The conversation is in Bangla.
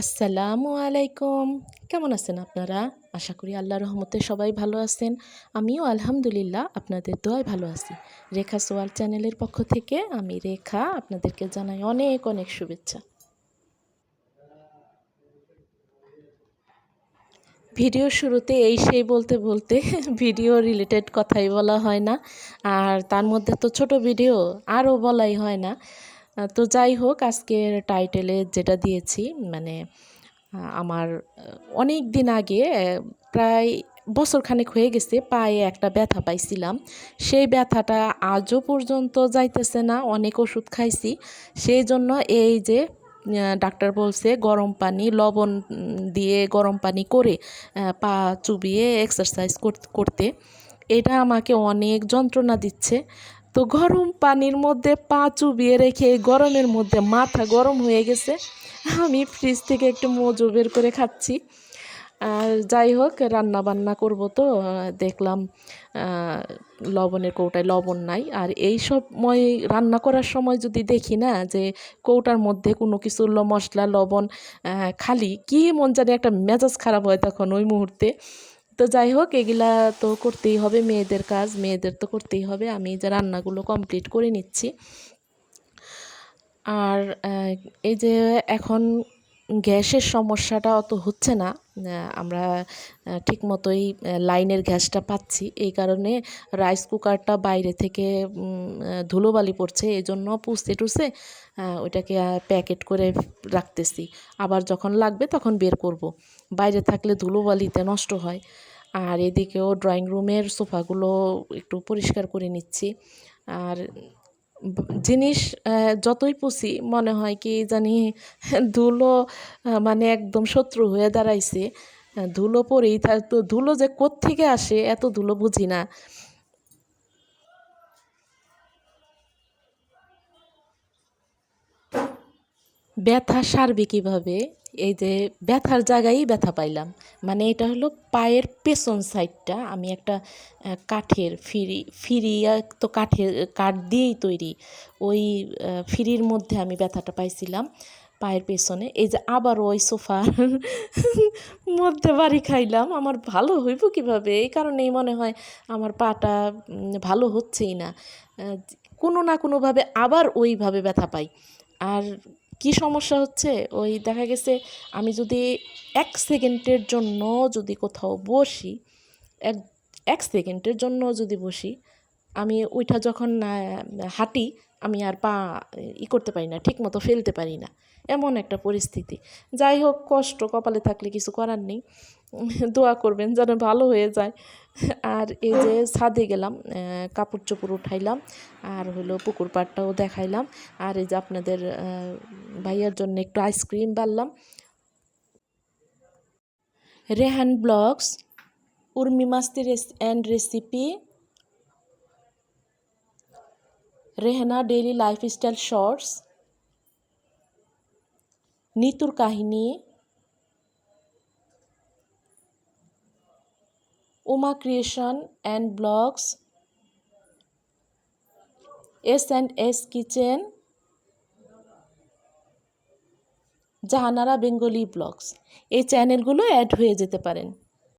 আসসালামু আলাইকুম। কেমন আছেন আপনারা? আশা করি আল্লাহ রহমতে সবাই ভালো আছেন। আমিও আলহামদুলিল্লাহ আপনাদের দোয়ায় ভালো আছি। রেখা সোয়াল চ্যানেলের পক্ষ থেকে আমি রেখা আপনাদেরকে জানাই অনেক অনেক শুভেচ্ছা। ভিডিও শুরুতে এই সেই বলতে বলতে ভিডিও রিলেটেড কথাই বলা হয় না। আর তার মধ্যে তো ছোট ভিডিও, আরও বলাই হয় না। তো যাই হোক, আজকের টাইটেলে যেটা দিয়েছি মানে আমার অনেক দিন আগে প্রায় বছরখানেক হয়ে গেছে, পায়ে একটা ব্যথা পাইছিলাম। সেই ব্যথাটা আজও পর্যন্ত যাইতেছে না, অনেক ওষুধ খাইছি। সেই জন্য এই যে ডাক্তার বলছে গরম পানি, লবণ দিয়ে গরম পানি করে পা চুবিয়ে এক্সারসাইজ করতে। এটা আমাকে অনেক যন্ত্রণা দিচ্ছে। তো গরম পানির মধ্যে পা চুবিয়ে রেখে গরমের মধ্যে মাথা গরম হয়ে গেছে। আমি ফ্রিজ থেকে একটু মজু বের করে খাচ্ছি। আর যাই হোক, রান্না বান্না করব তো, দেখলাম লবণের কৌটায় লবণ নাই। আর এই সব সময় রান্না করার সময় যদি দেখি না যে কৌটার মধ্যে কোনো কিছু মশলা, লবণ খালি, কি মন জানি একটা মেজাজ খারাপ হয় তখন ওই মুহূর্তে। তো যাই হোক, এগুলা তো করতেই হবে, মেয়েদের কাজ, মেয়েদের তো করতেই হবে। আমি যে রান্নাগুলো কমপ্লিট করে নিচ্ছি। আর এই যে এখন গ্যাসের সমস্যাটা অত হচ্ছে না। আমরা ঠিক মতোই লাইনের গ্যাসটা পাচ্ছি। এই কারণে রাইস কুকারটা বাইরে থেকে ধুলোবালি পড়ছে। এই জন্য পুষতে টুসে ওইটাকে প্যাকেট করে রাখতেছি। আবার যখন লাগবে তখন বের করব। বাইরে থাকলে ধুলোবালিতে নষ্ট হয়। আর এদিকেও ড্রয়িং রুমের সোফাগুলো একটু পরিষ্কার করে নিচ্ছি। আর জিনিস যতই পুষি, মনে হয় কি জানি ধুলো মানে একদম শত্রু হয়ে দাঁড়াইছে। ধুলো পরেই থাক তো ধুলো যে কোত্থেকে আসে, এত ধুলো বুঝি না। ব্যথা সারবে কীভাবে? এই যে ব্যথার জায়গায় ব্যথা পাইলাম। মানে এটা হলো পায়ের পেছন সাইডটা আমি একটা কাঠের ফিরি ফিরি তো কাঠের, কাঠ দিয়েই তৈরি। ওই ফিরির মধ্যে আমি ব্যথাটা পাইছিলাম পায়ের পেছনে। এই যে আবার ওই সোফার মধ্যে বাড়ি খাইলাম। আমার ভালো হইব কীভাবে? এই কারণেই মনে হয় আমার পাটা ভালো হচ্ছেই না। কোনো না কোনোভাবে আবার ওইভাবে ব্যথা পাই। আর কি সমস্যা হচ্ছে? ওই দেখা গেছে আমি যদি এক সেকেন্ডের জন্য যদি কোথাও বসি, এক এক সেকেন্ডের জন্য যদি বসি, আমি ওইটা যখন হাঁটি, আমি আর পা, ই করতে পারি না ঠিক মতো ফেলতে পারি না। এমন একটা পরিস্থিতি। যাই হোক, কষ্ট কপালে থাকলে কিছু করার নেই। দোয়া করবেন যেন ভালো হয়ে যায়। আর এই যে ছাদে গেলাম কাপড় চোপড় উঠাইলাম, আর হলো পুকুর পাড়টাও দেখাইলাম। আর এই যে আপনাদের ভাইয়ার জন্য একটু ice cream বানলাম Rehan blogs, Urmi Masti and recipe Rehana daily lifestyle shorts নিতুর কাহিনী Uma creation and blogs S and S kitchen Jahanara Bengali blogs এই চ্যানেলগুলো অ্যাড হয়ে যেতে পারেন।